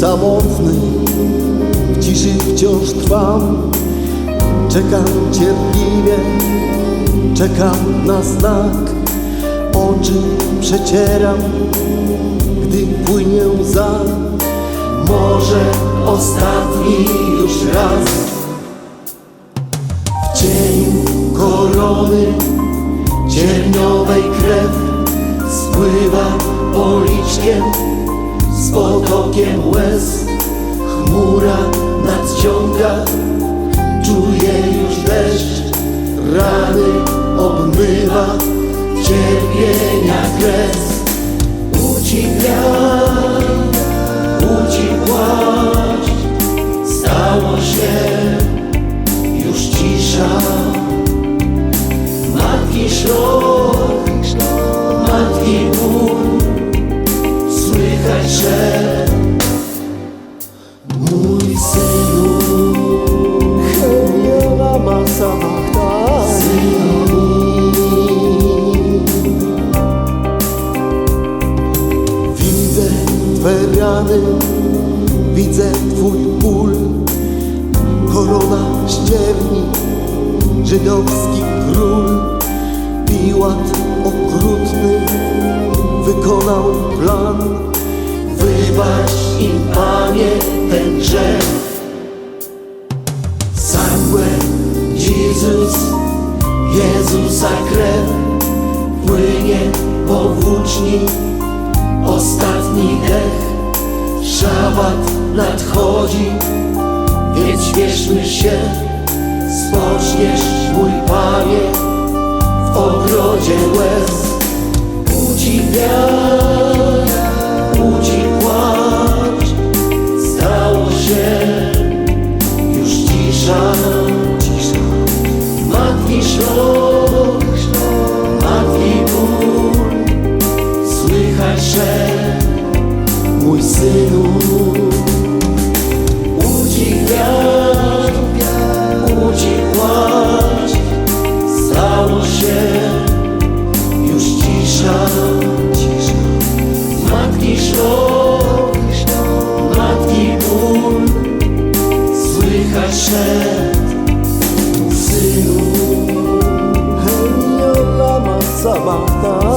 samotny, w ciszy wciąż trwam. Czekam cierpliwie, czekam na znak. Oczy przecieram, gdy płynie łza. Może ostatni już raz. W cieniu korony cierniowej krew spływa potokiem łez. Chmura nadciąga, czuję już deszcz, rany obmywa cierpienia Twe rany, widzę Twój ból. Korona ścierni, żydowski król. Piłat okrutny wykonał plan. Wybacz im, Panie, ten grzech Sangue Jezus, Jezusa krew Płynie po włóczni Ostatni dech Szabat nadchodzi. Więc śpieszmy się Spoczniesz, mój Panie W ogrodzie łez. Uci wiatr Uci płacz Stało się już cisza. Matki szlok, wiersze, mój synu. Łudzi wiatr, łudzi płacz, stało się już cisza. Matki szlok, matki ból, słychać szep, synu. Hej, Ola, ma